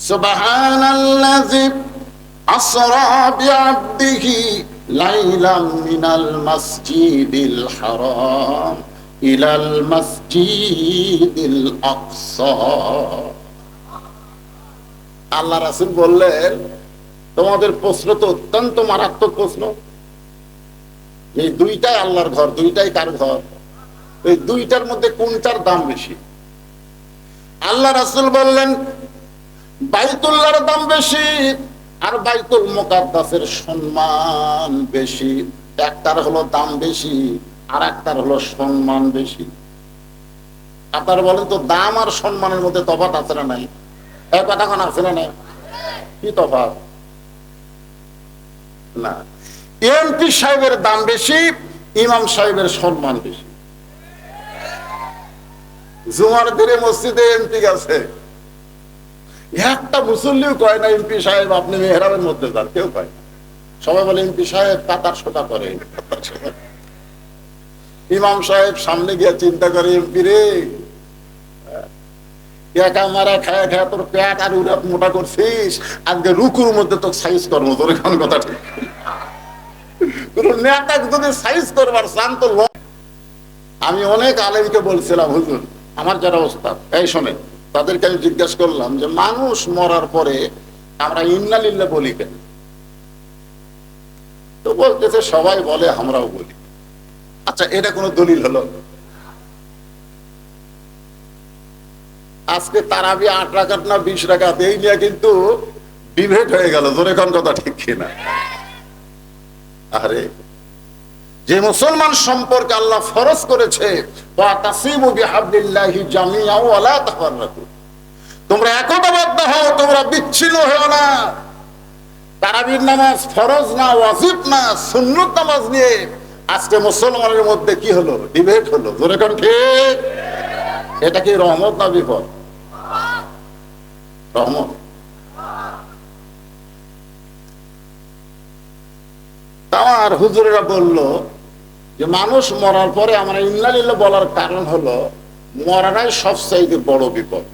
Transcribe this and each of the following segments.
سبحان الذي أسرى بعبده ليلا من المسجد الحرام إلى المسجد الأقصى আল্লাহ রাসুল বললেন তোমাদের প্রশ্ন তো অত্যন্ত মারাত্মক প্রশ্ন এই দুইটাই আল্লাহর ঘর দুইটাই কার ঘর এই দুইটার মধ্যে কোনটার দাম বেশি আল্লাহ রাসুল বললেন বাইতুল্লাহর দাম বেশি আর বাইতুল মোকাদ্দাসের সম্মান বেশি। একটার হলো দাম বেশি আর একটার হলো সম্মান বেশি। আপনারা বলেন তো, দাম আর সম্মানের মধ্যে তফাৎ আছে না নাই? এক কথা কোন আছে না নাই? কি তফাৎ? না। এমপি সাহেবের দাম বেশি, ইমাম সাহেবের সম্মান বেশি। জুমার দিনে মসজিদে এমপি গেছে। একটা মুসল্লিও কয় না, এমপি সাহেব, আপনি মেহরাবের মধ্যে যান, কেউ কয় সবাই বলে, এমপি সাহেব কাতার সোতা করে। ইমাম সাহেব সামনে গিয়ে চিন্তা করে, এমপি রে আমি অনেক আলেমকে বলছিলাম, হুজুর, আমার যারা ওস্তাদ এই শোনে তাদেরকে আমি জিজ্ঞাসা করলাম যে, মানুষ মরার পরে আমরা ইন্নালিল্লা বলি কেন? তো বলতেছে, সবাই বলে, আমরাও বলি। আচ্ছা এটা কোনো দলিল হলো? আজকে তারাবি আট রাখাত না বিশ রাখাত এই নিয়ে কিন্তু বিভেদ হয়ে গেল। জোরে কোন কথা ঠিক কিনা? আরে যে মুসলমান সম্পর্কে আল্লাহ ফরজ করেছে তোমরা একতাবদ্ধ হও, তোমরা বিচ্ছিন্ন হও না। তারাবির নামাজ ফরজ না, ওয়াজিব না, সুন্নত নামাজ নিয়ে আজকে মুসলমানের মধ্যে কি হলো? ডিবেট হলো। জোরে কোন ঠিক এটা কি রহমত না বিপদ? রহমত। আমার হুজুরেরা বলল যে, মানুষ মরার পরে আমরা ইন্নালিল্লাহ বলার কারণ হলো, মরাটাই সবচাইতে বড় বিপদ।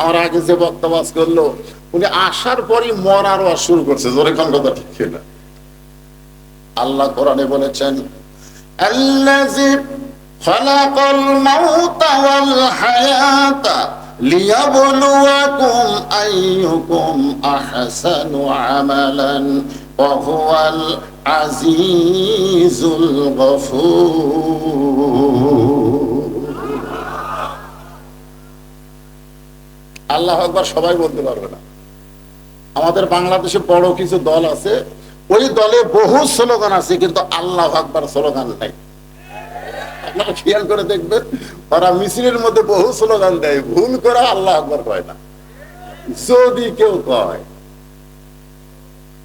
আমার আগে যে বক্তব্য করল উনি আসার পরই মরার শুরু করছে। জোরে কোন কথা ঠিক ছিল আল্লাহ কোরআনে বলেছেন আমালান। হুয়াল আজিজুল গফুর আল্লাহ আকবার সবাই বলতে পারবে না। আমাদের বাংলাদেশে বড় কিছু দল আছে, ওই দলে বহু স্লোগান আছে, কিন্তু আল্লাহ আকবার স্লোগান নাই। আপনারা খেয়াল করে দেখবেন, ওরা মিছিলের মধ্যে বহু স্লোগান দেয়, ভুল করে আল্লাহ আকবার কয় না। যদি কেউ কয়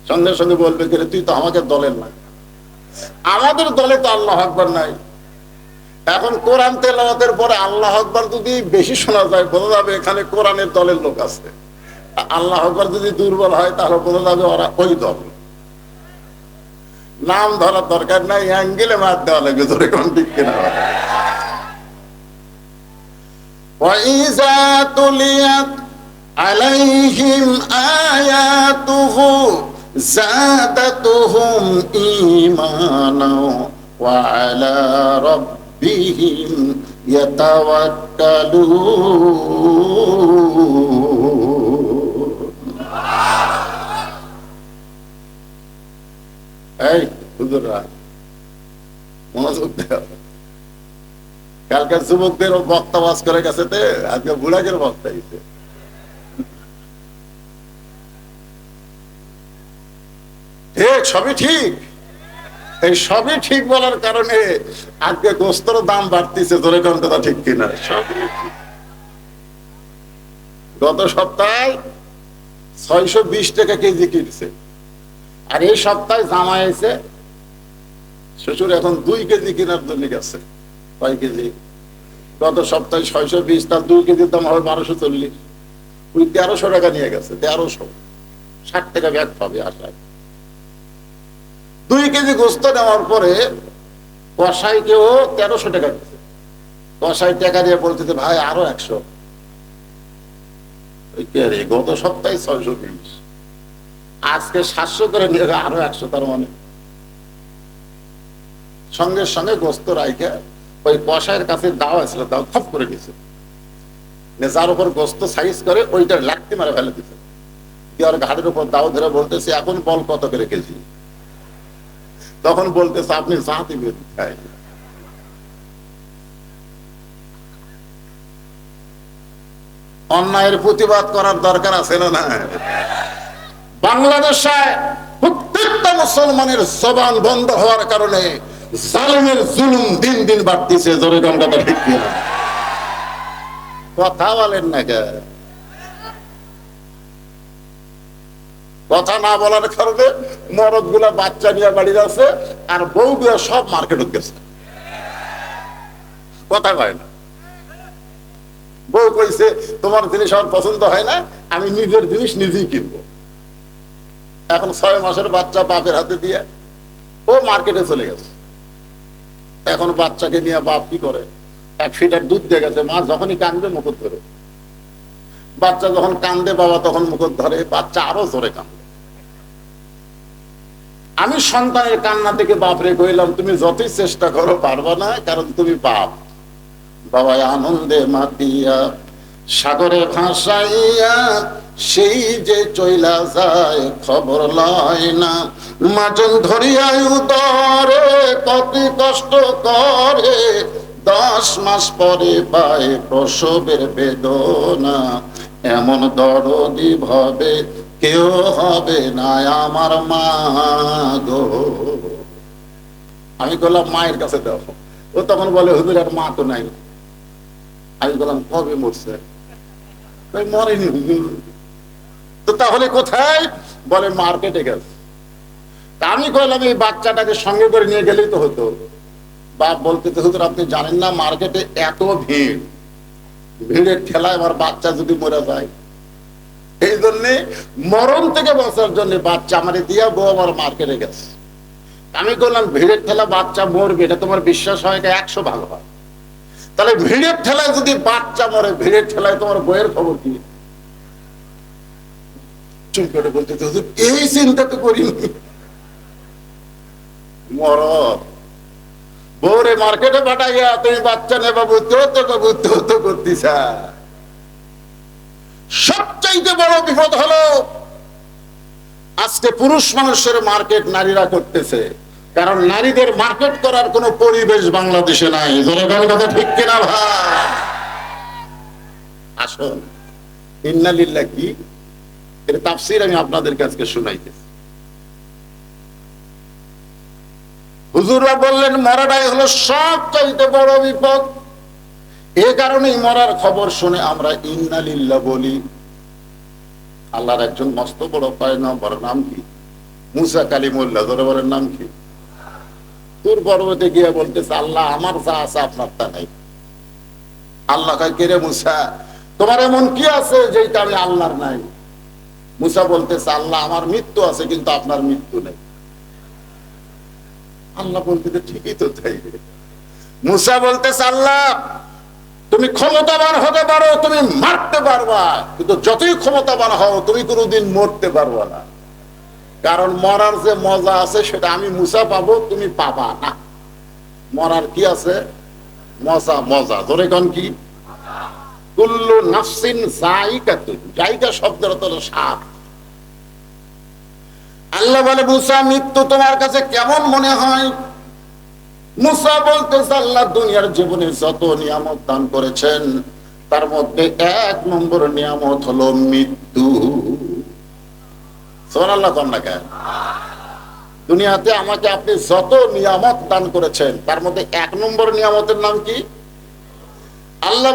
সঙ্গে সঙ্গে বলবে গেলে তুই তো আমাদের দলের না আমাদের দলে তো আল্লাহ আকবার নাই এখন কোরআন তেলাওয়াতের পরে আল্লাহ আকবার যদি বেশি শোনা যায় বোঝা যাবে এখানে কোরআনের দলের লোক আছে আল্লাহ আকবার যদি দুর্বল হয় তাহলে বোঝা যাবে ওরা ওই দল নাম ধরার দরকার নাই অ্যাঙ্গেলে মার দেওয়া লাগবে ধরে কোন ঠিক কিনা وإذا تليت عليهم آياته زادتهم إيمانا وعلى ربهم يتوكلون এই হুজুররা মনোযোগ দেও কালকে যুবকদের বক্তা বাস করে গেছে তে আজকে বুড়াকের বক্তা হইছে সবই ঠিক। এই সবই ঠিক বলার কারণে আজকে গোস্তর দাম বাড়তিছে, ধরে কোন কথা ঠিক কিনা? গত সপ্তাহে ছয়শো বিশ টাকা কেজি কিনছে। আর এই সপ্তাহে জামা এসে শ্বশুর এখন দুই কেজি কেনার জন্য গেছে, কয় কেজি? গত সপ্তাহে ছয়শো বিশ, তার দুই কেজির দাম হবে বারোশো চল্লিশ। ওই তেরোশো টাকা নিয়ে গেছে, তেরোশো। ষাট টাকা ব্যাগ পাবে আশায়। দুই কেজি গোস্ত নেওয়ার পরে কষাইকেও তেরোশো টাকা দিচ্ছে কষাই টাকা দিয়ে বলতেছে ভাই, আরও একশো। গত সপ্তাহে ছয়শো বিশ আজকে সাতশো করে নিয়ে আরও একশো তার মানে। সঙ্গে সঙ্গে গোস্ত রাইখে ওই কষায়ের কাছে দাও আসছিল দাও খপ করে দিছে যার উপর গোস্ত সাইজ করে ওইটা লাকতি মারে ফেলে দিছে দিয়ে ওর ঘাটের উপর দাও ধরে বলতেছে, এখন বল কত করে কেজি? তখন বলতেছে, আপনি দিবেন খাই অন্যায়ের প্রতিবাদ করার দরকার আছে না বাংলাদেশে প্রত্যেকটা মুসলমানের জবান বন্ধ হওয়ার কারণে জালেমের জুলুম দিন দিন বাড়তিছে। জোরে ঠিক কথা বলেন না কে কথা না বলার কারণে মরদগুলা বাচ্চা নিয়ে বাড়ি যাচ্ছে আর বউ গুলা সব মার্কেটে গেছে। কথা কয় না। বউ কইছে, তোমার জিনিস আমার পছন্দ হয় না, আমি নিজের জিনিস নিজেই কিনবো। এখন ছয় মাসের বাচ্চা বাপের হাতে দিয়ে ও মার্কেটে চলে গেছে। এখন বাচ্চাকে নিয়ে বাপ কি করে? এক ফিটার দুধ দিয়ে গেছে, মা যখনই কান্দে মুকুট ধরে বাচ্চা যখন কান্দে বাবা তখন মুকুট ধরে, বাচ্চা আরও জোরে কান্দে আমি সন্তানের কান্না থেকে বাপরে কইলাম, তুমি যতই চেষ্টা করো, পারবা না, কারণ তুমি বাপ। বাবা আনন্দে মাতিয়া, সাগরে ভাসাইয়া, সেই যে চইলা যায়, খবর লয় না। মাজন ধরিয়া উদরে, কত কষ্ট করে, দশ মাস পরে পায় প্রসবের বেদনা। এমন দরদি ভাবে কেউ হবে না আমার মা গো। আমি বললাম, মায়ের কাছে দাও। ও তখন বলে, হুজুর, আর মা তো নাই। আমি বললাম, কবে মরছে? মরেনি তো তাহলে কোথায়? বলে, মার্কেটে গেছে। আমি কইলাম, এই বাচ্চাটাকে সঙ্গে করে নিয়ে গেলেই তো হতো। বাপ বলতে তো হুজুর, আপনি জানেন না, মার্কেটে এত ভিড়। ভিড়ের ঠেলায় আমার বাচ্চা যদি মরে যায় এই জন্য মরণ থেকে বাঁচার জন্য বাচ্চা আমার দিয়া বউ আমার মার্কেটে গেছে আমি বললাম, ভিড়ের ঠেলা বাচ্চা মরবে, এটা তোমার বিশ্বাস হয় এটা একশো ভাগ হয়। তাহলে ভিড়ের ঠেলায় যদি বাচ্চা মরে, ভিড়ের ঠেলায় তোমার বইয়ের খবর কি? এই চিন্তা তো করিনি। মর। বউরে মার্কেটে পাঠাইয়া তুমি বাচ্চা নে বাবু তো তো বাবু তো তো করতিস সবচাইতে বড় বিপদ হলো, আজকে পুরুষ মানুষের মার্কেট নারীরা করতেছে। কারণ নারীদের মার্কেট করার কোনো পরিবেশ বাংলাদেশে নাই। কথা ঠিক কিনা ভাই? ইন্নালিল্লাহ কি? তাফসির আমি আপনাদের কাছে শুনাইতেছি। হুজুরা বললেন, মরাটাই হলো সব চাইতে বড় বিপদ। এ কারণেই মরার খবর শুনে আমরা ইন্নালিল্লাহ বলি। আল্লাহর একজন মস্ত বড় পয়গম্বর নাম কি? মুসা কালিমুল্লাহ, দরবারের নাম কি? তোর পর্বতে গিয়ে বলতেছে, আল্লাহ, আমার যা আছে আপনার তা নাই। আল্লাহ কয়, কে মুসা? তোমার এমন কি আছে যেটা আমি আল্লাহর নাই? মুসা বলতেছে, আল্লাহ, আমার মৃত্যু আছে, কিন্তু আপনার মৃত্যু নেই। আল্লাহ বলতে ঠিকই তো তাই মুসা বলতেছে, আল্লাহ তুমি ক্ষমতাবান হতে পারো, তুমি মারতে পারবা, কিন্তু যতই ক্ষমতাবান হও, তুমি কোনোদিন মরতে পারবা না। কারণ মরার যে মজা আছে, সেটা আমি মুসা পাবো, তুমি পাবা না। মরার কি আছে? মজা মজা। ধরে কন কি? কুল্লু নাফসিন জাইকাতুন জাইকা শব্দের অর্থ সাপ। আল্লাহ বলে, মুসা, মৃত্যু তোমার কাছে কেমন মনে হয়? মুসা বলতেছে, আল্লাহ দুনিয়ার জীবনে যত নিয়ামত দান করেছেন, তার মধ্যে এক নম্বর নিয়ামত হলো মৃত্যু। দুনিয়াতে আমাকে আপনি যত নিয়ামত দান করেছেন, তার মধ্যে এক নম্বর নিয়ামতের নাম কি? আল্লাহ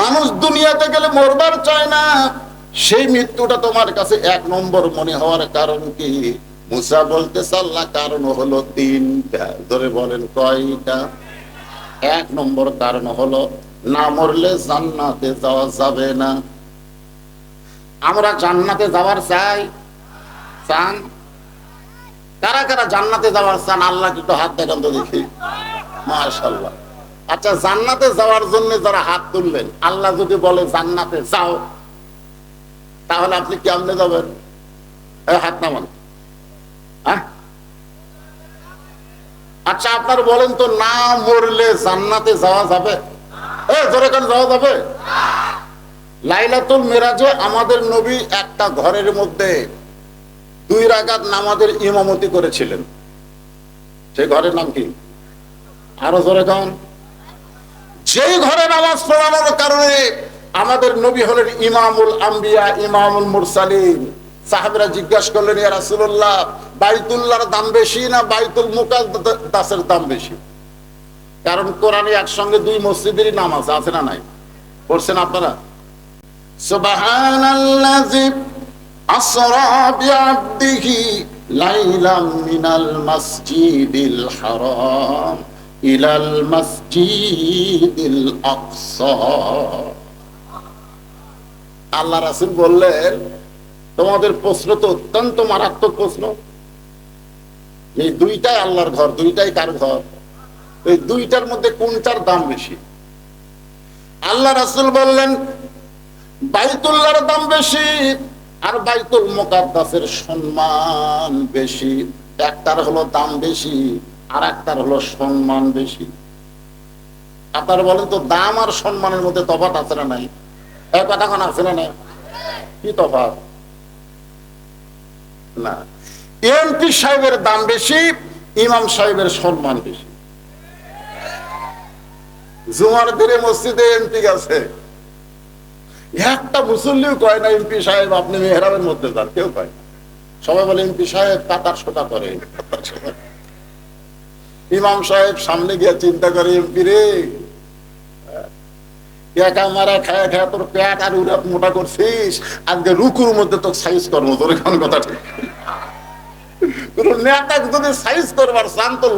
মানুষ দুনিয়াতে গেলে মরবার চায় না। সেই মৃত্যুটা তোমার কাছে এক নম্বর মনে হওয়ার কারণ কি? মুসা বলতে আল্লাহ কারণ হলো তিনটা। ধরে বলেন কয়টা? এক নম্বর কারণ হলো, না মরলে জান্নাতে যাওয়া যাবে না। আমরা জান্নাতে যাওয়ার চাই? চান? কারা কারা জান্নাতে যাওয়ার চান? আল্লাহ একটু হাত দেখান তো দেখি। মাশাল্লাহ আচ্ছা জান্নাতে যাওয়ার জন্য যারা হাত তুললেন, আল্লাহ যদি বলে জান্নাতে যাও, তাহলে আপনি কেমনে যাবেন? হাত নামান। আচ্ছা আপনার বলেন তো, না মরলে জান্নাতে যাওয়া যাবে? যাওয়া যাবে? লাইলাতুল মেরাজে আমাদের নবী একটা ঘরের মধ্যে দুই নামাজের ইমামতি করেছিলেন। সেই ঘরের নাম কি? আরও জোরে কান। যেই ঘরে নামাজ পড়ানোর কারণে আমাদের নবী হলেন ইমামুল আম্বিয়া, ইমামুল মুরসালিন। সাহাবিরা জিজ্ঞাসা করলেন, ইয়া রাসূলুল্লাহ, বাইতুল্লাহর দাম বেশি না বাইতুল মুকাদ্দাসের দাম বেশি? কারণ কোরআনে একসঙ্গে দুই মসজিদেরই নামাজ আছে না নাই? পড়ছেন আপনারা? আসরা লাইলাম মিনাল মাসজিদিল হারাম ইলাল মাসজিদিল আকসা। আল্লাহ রাসূল বললেন তোমাদের প্রশ্ন তো অত্যন্ত মারাত্মক প্রশ্ন। এই দুইটাই আল্লাহর ঘর, দুইটাই কার ঘর? এই দুইটার মধ্যে কোনটার দাম বেশি? আল্লাহ রাসূল বললেন, বাইতুল্লাহর দাম বেশি আর বাইতুল মোকাদ্দাসের সম্মান বেশি। একটার হলো দাম বেশি আর একটার হলো সম্মান বেশি। আপনারা বলেন তো, দাম আর সম্মানের মধ্যে তফাত আছে না নাই? এক কথা আছে না নাই? কি তফাৎ? না। এমপি সাহেবের দাম বেশি, ইমাম সাহেবের সম্মান বেশি। জুমার দিনে মসজিদে এমপি গেছে। একটা মুসল্লিও কয় না, এমপি সাহেব, আপনি মেহরাবের মধ্যে যান। কেউ কয় না। সবাই বলে, এমপি সাহেব, কাতার সোটা করে। ইমাম সাহেব সামনে গিয়ে চিন্তা করে, এমপি রে, একা মারা খায়া খায়া তোর পেট আর উড়াত মোটা করছিস? আজকে রুকুর মধ্যে তোর সাইজ কর্ম, তোর এখন কথা ঠিক নেতা যদি সাইজ করবার চান তো